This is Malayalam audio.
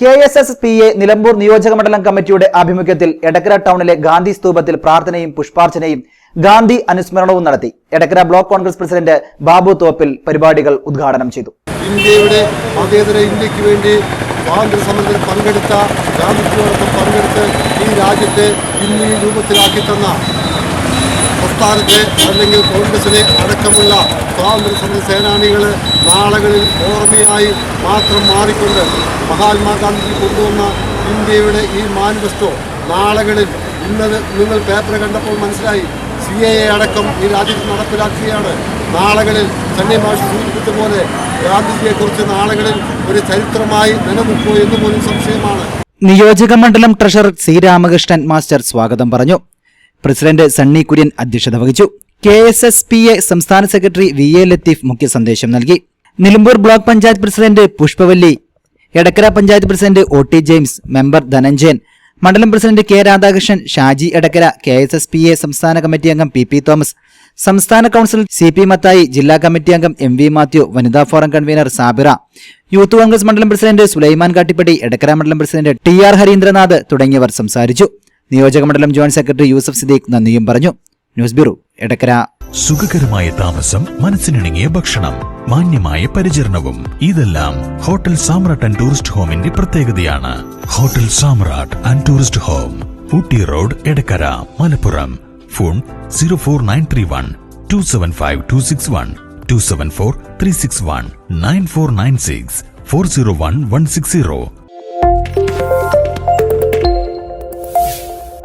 K S S P A Nilambur നിയോജക മണ്ഡലം കമ്മിറ്റിയുടെ ആഭിമുഖ്യത്തിൽ എടക്കര ടൗണിലെ ഗാന്ധി സ്തൂപത്തിൽ പ്രാർത്ഥനയും പുഷ്പാർച്ചനയും ഗാന്ധി അനുസ്മരണവും നടത്തി. എടക്കര ബ്ലോക്ക് കോൺഗ്രസ് പ്രസിഡന്റ് ബാബു തോപ്പിൽ പരിപാടികൾ ഉദ്ഘാടനം ചെയ്തു. ഇന്ത്യയുടെ മതേതര ഇന്ത്യയ്ക്ക് വേണ്ടി സ്വാതന്ത്ര്യ സമരത്തിൽ പങ്കെടുത്ത ഗാന്ധിജിയോടൊപ്പം പങ്കെടുത്ത് ഈ രാജ്യത്തെ ഇന്ന് ഈ രൂപത്തിലാക്കി തന്ന പ്രസ്ഥാനത്തെ അല്ലെങ്കിൽ കോൺഗ്രസിനെ അടക്കമുള്ള സ്വാതന്ത്ര്യ സമര സേനാനികൾ നാളുകളിൽ ഓർമ്മയായി മാത്രം മാറിക്കൊണ്ട് മഹാത്മാഗാന്ധി കൊണ്ടുവന്ന ഇന്ത്യയുടെ ഈ മാനിഫെസ്റ്റോ നാളകളിൽ ഇന്നത് നിങ്ങൾ പേപ്പർ കണ്ടപ്പോൾ മനസ്സിലായി. സി എ എ അടക്കം ഈ രാജ്യത്ത് നടപ്പിലാക്കുകയാണ്. നാളകളിൽ ചെന്നൈ മാഷ് സൂചിപ്പിച്ച പോലെ ഗാന്ധിജിയെക്കുറിച്ച് നാളകളിൽ ഒരു ചരിത്രമായി നിലനിൽക്കുമോ എന്ന് പോലും സംശയമാണ്. നിയോജക മണ്ഡലം ട്രഷറർ സി രാമകൃഷ്ണൻ മാസ്റ്റർ സ്വാഗതം പറഞ്ഞു. പ്രസിഡന്റ് സണ്ണി കുര്യൻ അധ്യക്ഷത വഹിച്ചു. K S S P A സംസ്ഥാന സെക്രട്ടറി വി എ ലത്തീഫ് മുഖ്യ സന്ദേശം നൽകി. Nilambur block panchayat president Pushpavalli Edakkara panchayat president O T James member Dhananjayan മണ്ഡലം president K Radhakrishnan Shaji Edakkara K S S P A സംസ്ഥാന കമ്മിറ്റി അംഗം പി പി തോമസ് സംസ്ഥാന കൌൺസിൽ സി പി മത്തായി ജില്ലാ കമ്മിറ്റി അംഗം എം വി മാത്യു വനിതാ forum convener Sabira youth Congress മണ്ഡലം പ്രസിഡന്റ് സുലൈമാൻ കാട്ടിപ്പടി എടക്കര മണ്ഡലം പ്രസിഡന്റ് ടി ആർ ഹരീന്ദ്രനാഥ് തുടങ്ങിയവർ സംസാരിച്ചു. നിയോജക മണ്ഡലം ജോയിന്റ് സെക്രട്ടറി യൂസഫ് സിദ്ദീഖ് നന്ദിയും പറഞ്ഞു. News bureau Edakkara. സുഖകരമായ താമസം മനസ്സിനിണങ്ങിയ ഭക്ഷണം മാന്യമായ പരിചരണവും. ഇതെല്ലാം ഹോട്ടൽ സാമ്രാട്ട് ആൻഡ് ടൂറിസ്റ്റ് ഹോമിന്റെ പ്രത്യേകതയാണ്. Hotel Samrat and tourist home Ooty road Edakkara Malappuram. Phone zero four nine three one two seven five two six one two seven four three six one nine four nine six four zero one one six zero.